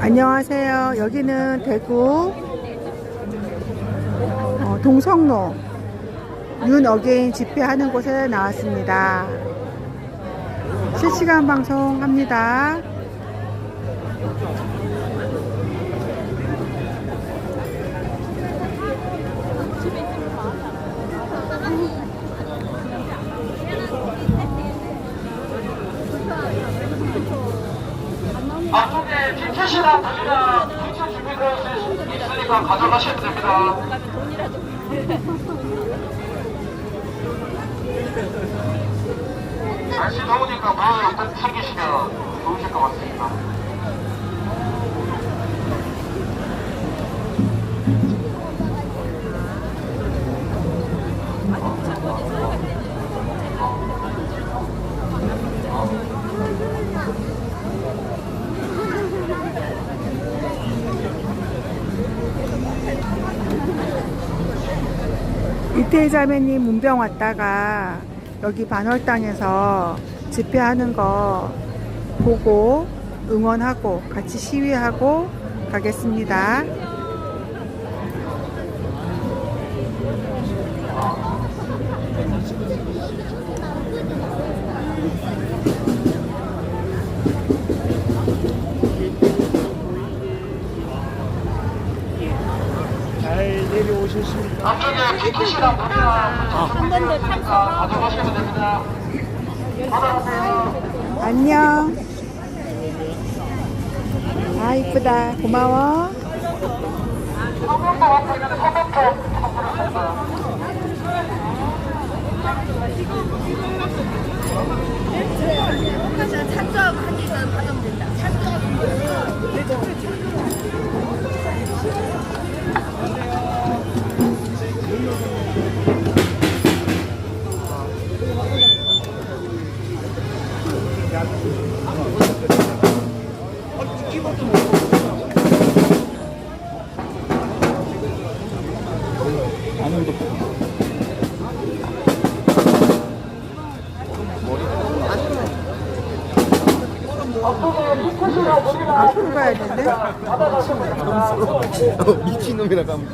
안녕하세요. 여기는 대구 어, 동성로 윤 어게인 집회하는 곳에 나왔습니다. 실시간 방송합니다. 티켓이나 분이나 티켓 준비되어 있으니까 가져가시면 됩니다. 날씨 더우니까 물을 꼭 챙기시면 좋으실 것 같습니다. 이태희 자매님 문병 왔다가 여기 반월당에서 집회하는 거 보고 응원하고 같이 시위하고 가겠습니다. 앞쪽에 티켓이나 물이나 분이 있으니까 가져가시면 됩니다. 받아가세요. 안녕. 아 이쁘다. 고마워. 서명도 갖고 있는데 서명도 선물했습니다. 앞으로 가야 되는데. 미친놈이라 까먹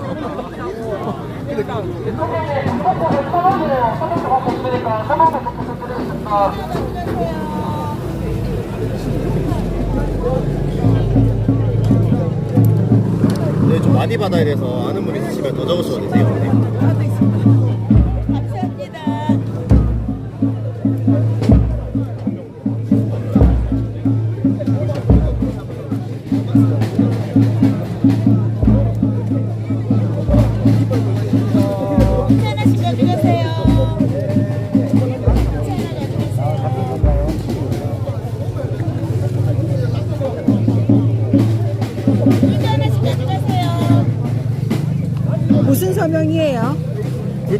네, 좀 많이 받아야 돼서 아는 분 있으시면 더 적으셔도 되세요.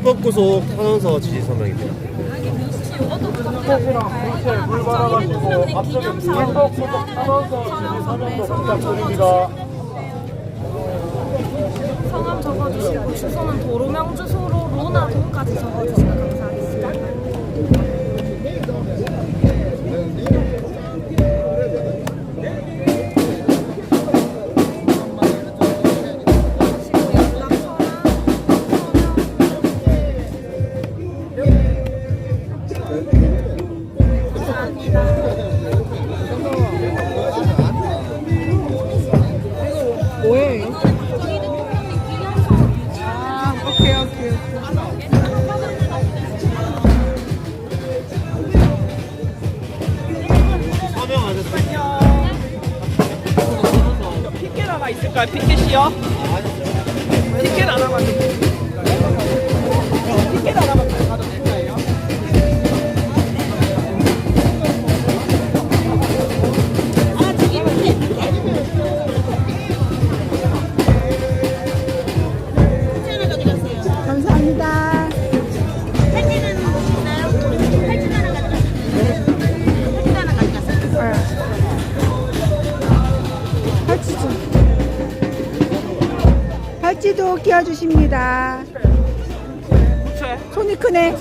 불법 구속 탄원서 지지 서명입니다. 성함 적어주시고 주소는 도로명 주소로 로나 돈까지 적어주시면 오케이. 피켓 하나 있을까요? 피켓이요? 피켓 하나만 피켓 하나만 끼워주십니다. 손이 크네.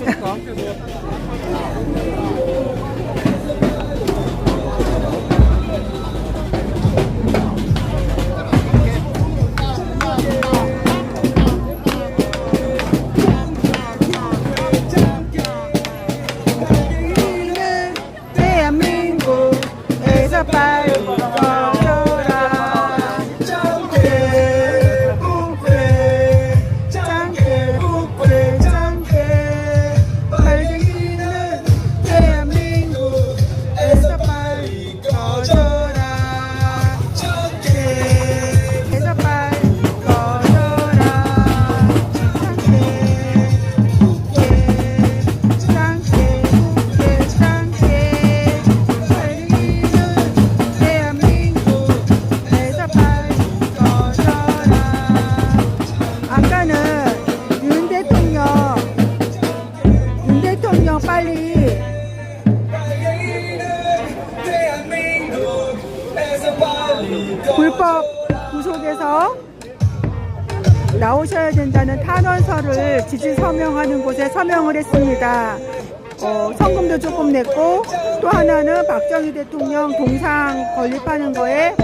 냈고 또 하나는 박정희 대통령 동상 건립하는 거에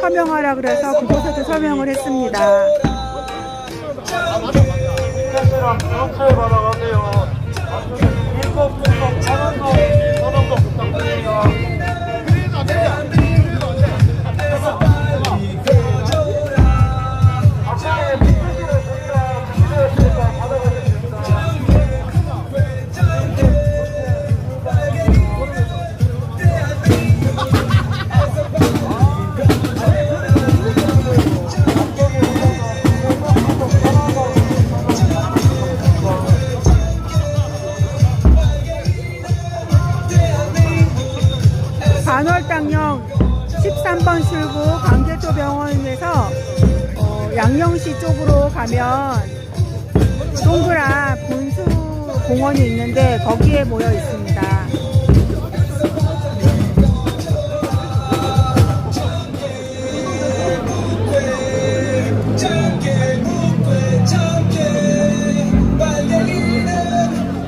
서명하라 그래서 그곳에도 서명을 했습니다. 부탁드립니다. 13번 출구 광개토 병원에서 어, 양령시 쪽으로 가면 동그란 분수 공원이 있는데 거기에 모여 있습니다.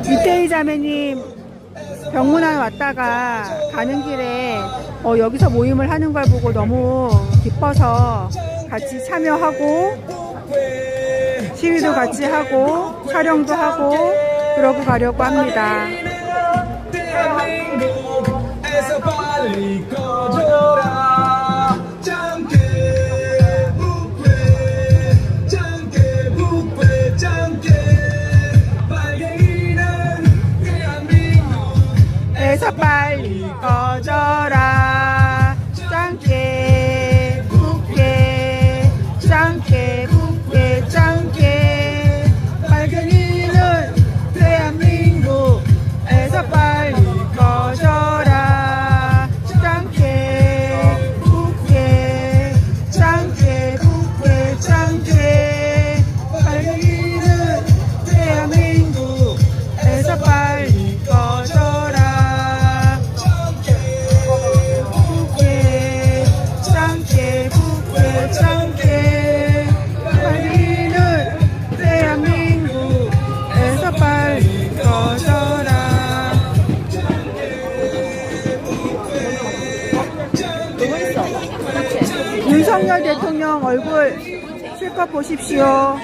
이태희 자매님 병문안 왔다가 가는 길에 어, 여기서 모임을 하는 걸 보고 너무 기뻐서 같이 참여하고 시위도 같이 하고 촬영도 하고 그러고 가려고 합니다. 에서 빨리 꺼져라 윤석열 대통령 얼굴 실컷 보십시오.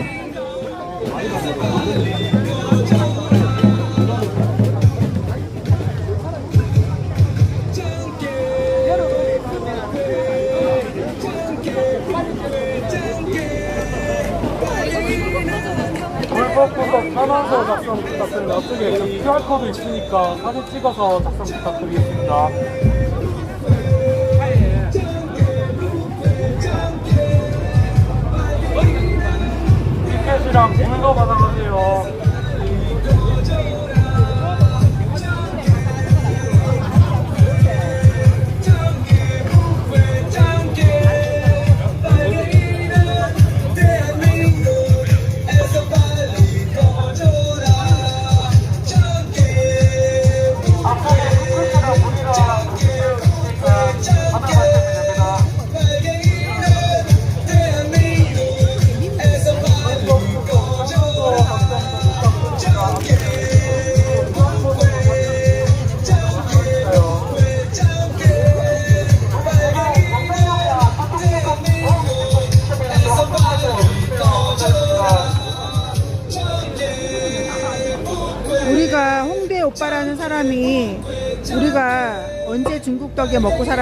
불법 구속 탄원서 작성 부탁드립니다. 그 QR코드 있으니까 사진 찍어서 작성 부탁드리겠습니다. 티켓이랑 물도 받아가세요.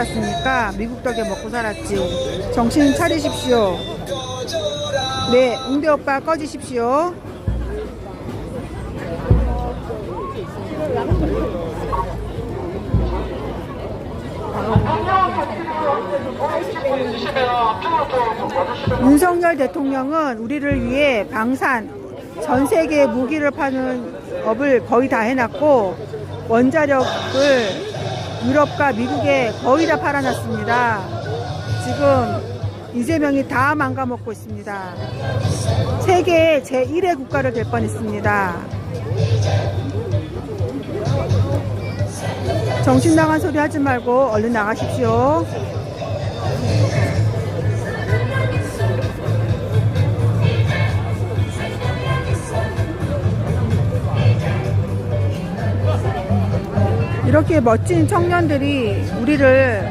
살았습니까? 미국 덕에 먹고 살았지. 정신 차리십시오. 네, 홍대 오빠 꺼지십시오. 윤석열 대통령은 우리를 위해 방산, 전 세계 무기를 파는 업을 거의 다 해놨고 원자력을 유럽과 미국에 거의 다 팔아놨습니다. 지금 이재명이 다 망가먹고 있습니다. 세계 제1의 국가를 될 뻔했습니다. 정신 나간 소리 하지 말고 얼른 나가십시오. 이렇게 멋진 청년들이 우리를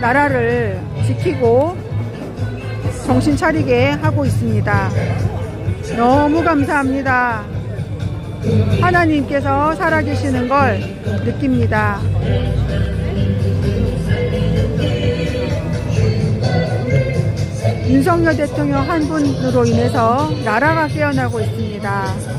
나라를 지키고 정신 차리게 하고 있습니다. 너무 감사합니다. 하나님께서 살아계시는 걸 느낍니다. 윤석열 대통령 한 분으로 인해서 나라가 깨어나고 있습니다.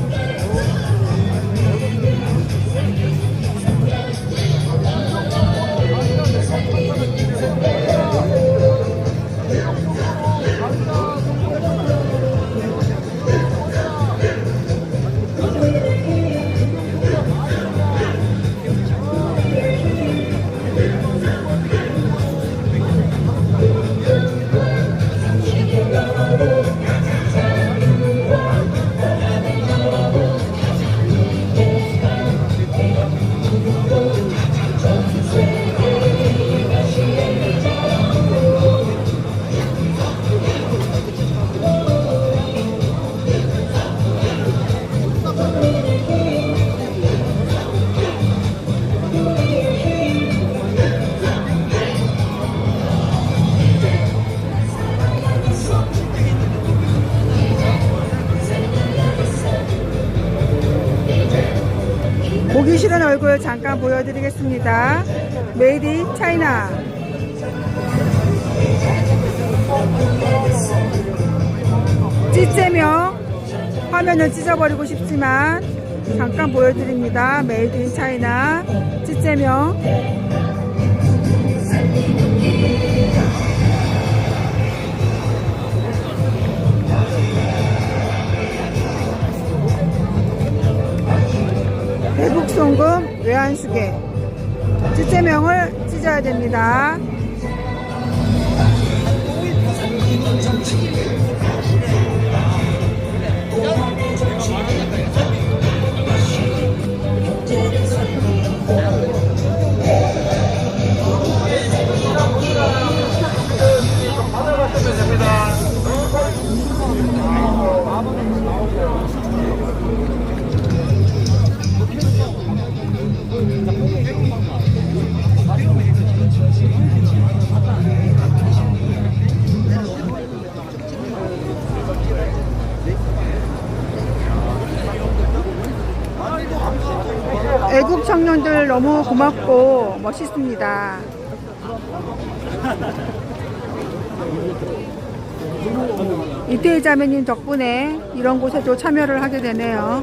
보기 싫은 얼굴 잠깐 보여드리겠습니다. 메이드 인 차이나. 찌째명 화면을 찢어버리고 싶지만 잠깐 보여드립니다. 메이드 인 차이나 찌째명 대북 송금 외환수계 찌째명을 찢어야 됩니다. 너무 고맙고 멋있습니다. 이태희 자매님 덕분에 이런 곳에도 참여를 하게 되네요.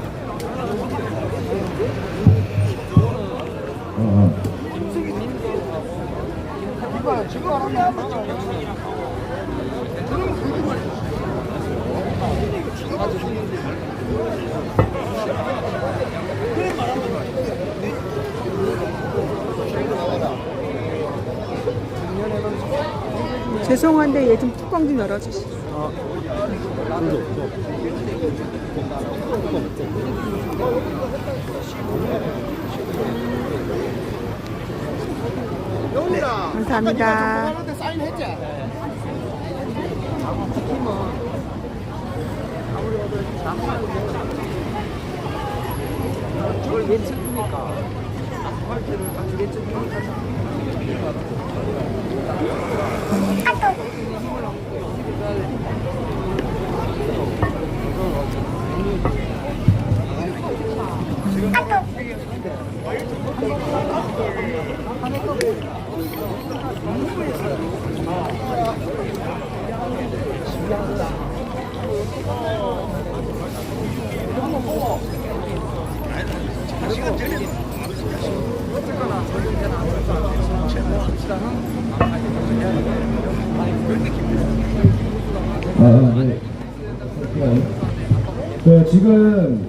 죄송한데 얘 좀 뚜껑 좀 열어주시죠. 네, 감사합니다. 아, 저걸 왜 찍습니까? 아스팔트를 아니 왜 찍습니까? 아또 지금 지금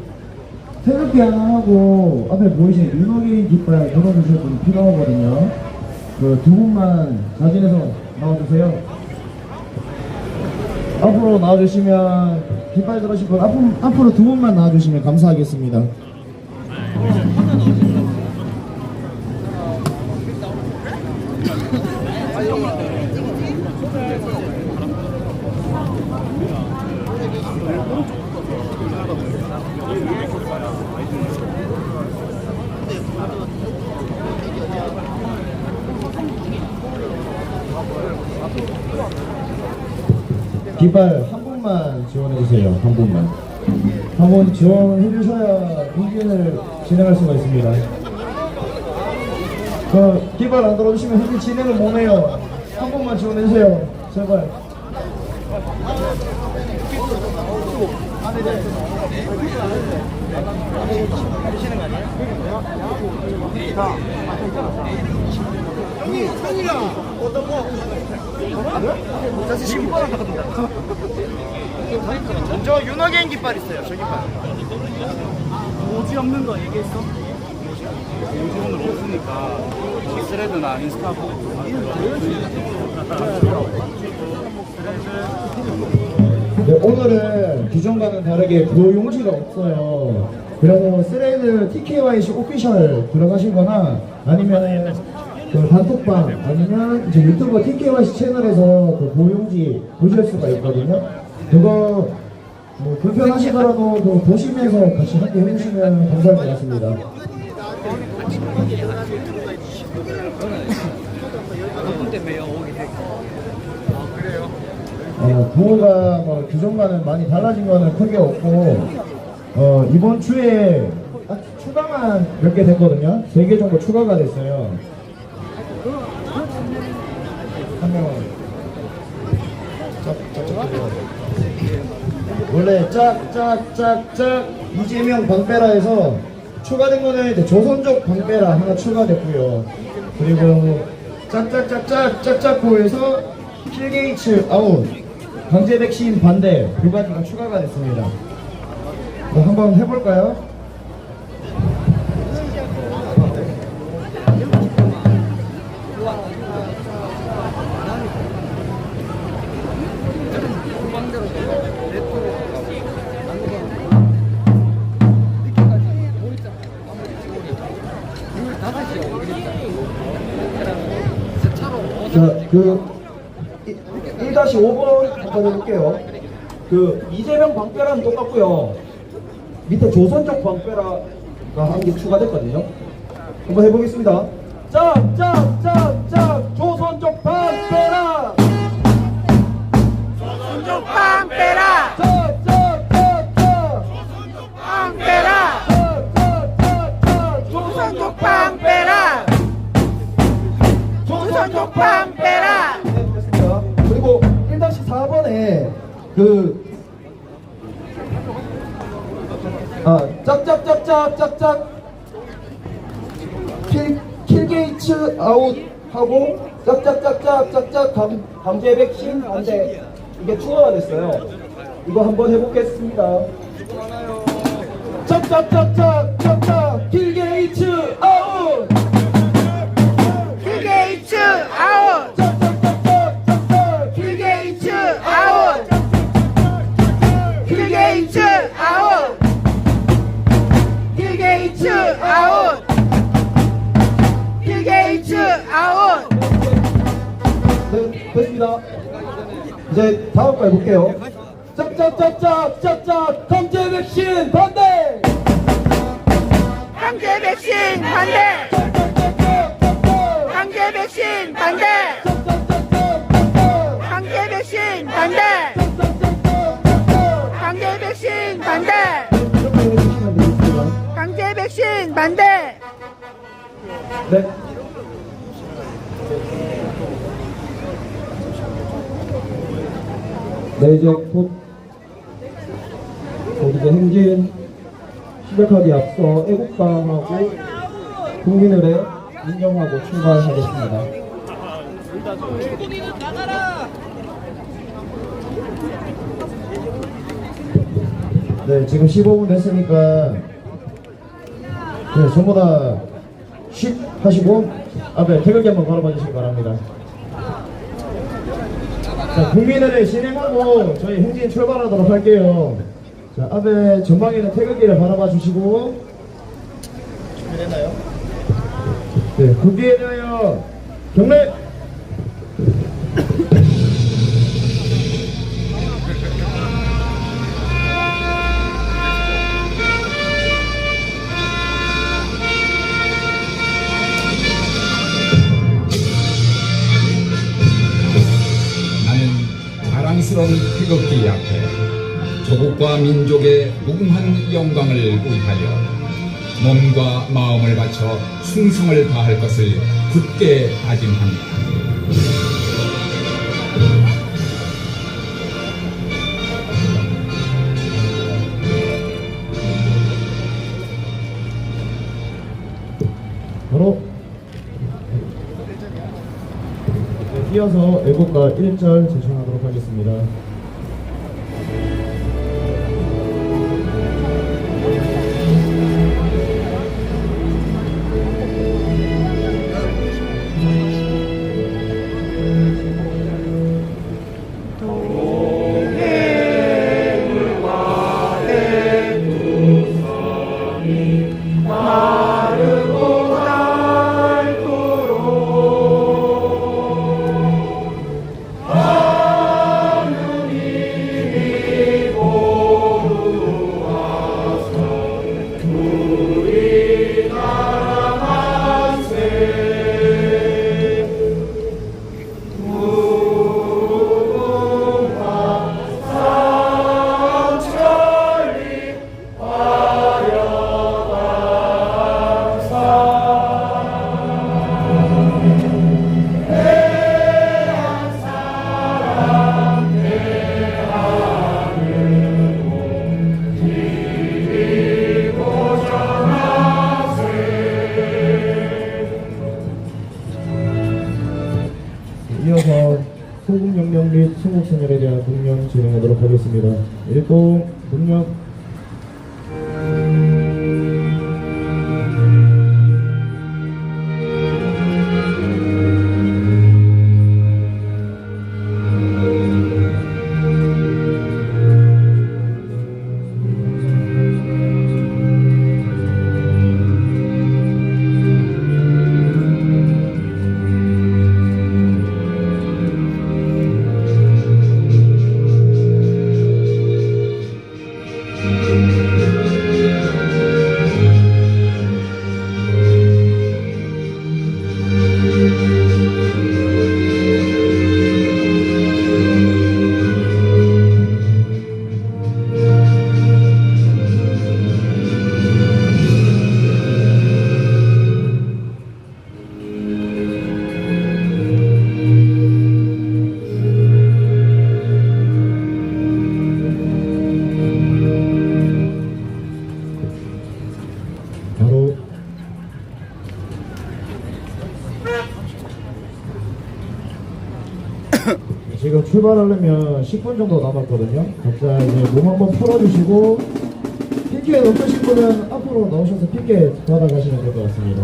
태극기 하나 하고 앞에 보이시는 윤호개인 깃발 걸어주실 분 필요하거든요. 그 두 분만 사진에서 나와주세요. 앞으로 나와주시면 깃발 들으실 분 앞으로, 앞으로 두 분만 나와주시면 감사하겠습니다. 깃발 한 분만 지원해 주세요. 한 분만. 한 분 지원해 주셔야 행진을 진행할 수가 있습니다. 그 깃발 안 들어주시면 행진 진행을 못 해요. 한 분만 지원해 주세요. 제발. 저 윤호개인 깃발 있어요. 저 깃발. 오지 없는 거 얘기했어? 오지 오늘 없으니까 스레드나 인스타 보고 네, 오늘은 기존과는 다르게 보용지가 없어요. 그래서 스레이드 TKYC 오피셜 들어가시거나 아니면 그 단톡방 아니면 이제 유튜브 TKYC 채널에서 그 보용지 보실 수가 있거든요. 그거 뭐 불편하시더라도 그 보시면서 같이 함께 해주시면 감사할 것 같습니다. 어, 부호가 뭐 기존과는 많이 달라진 거는 크게 없고 어, 이번 주에 딱 추가만 몇 개 됐거든요. 세개 정도 추가가 됐어요. 한 명은 짝짝짝 원래 짝짝짝짝 이재명 방빼라에서 추가된 거는 조선족 방빼라 하나 추가됐고요. 그리고 짝짝짝짝 짝짝고에서 필게이츠 아웃 강제 백신 반대 두 가지가 추가가 됐습니다. 뭐 한번 해볼까요? 그 1-5번 한번 해볼게요. 그 이재명 방패랑 똑같고요. 밑에 조선족 방패라가 한 개 추가됐거든요. 한번 해보겠습니다. 짝, 짝, 짝, 아, 짝짝짝짝 짝짝 킬, 킬게이츠 아웃 하고 짝짝짝짝 짝짝 강, 강제 백신 반대 이게 추가가 됐어요. 이거 한번 해보겠습니다. 짝짝짝짝 짝짝 킬게이츠 아웃 네, 됐습니다. 이제 다음 거 해볼게요. 짝짝 강제 백신 반대! 강제 백신 반대! 강제 백신 반대! 강제 백신 반대! 강제 백신 반대! 강제 백신 반대! 네. 네, 이제 곧, 곧 이제 행진 시작하기 앞서 애국가하고 국민을의 인정하고 출발하겠습니다. 네, 지금 15분 됐으니까 네, 전부 다쉿 하시고 앞에 태극기 한번 걸어봐 주시기 바랍니다. 자, 국민의례 진행하고 저희 행진 출발하도록 할게요. 자, 앞에 전방에 있는 태극기를 바라봐 주시고 준비됐나요? 네, 국기에 대하여 경례! 자랑스러운 태극기 앞에 조국과 민족의 무궁한 영광을 위하여 몸과 마음을 바쳐 충성을 다할 것을 굳게 다짐합니다. 이어서 애국가 1절 제청하도록 하겠습니다. 하겠습니다. 일동 공 출발하려면 10분 정도 남았거든요. 각자 이제 몸 한번 풀어주시고 핑계 없으신 분은 앞으로 나오셔서 핑계 받아가시면 될 것 같습니다.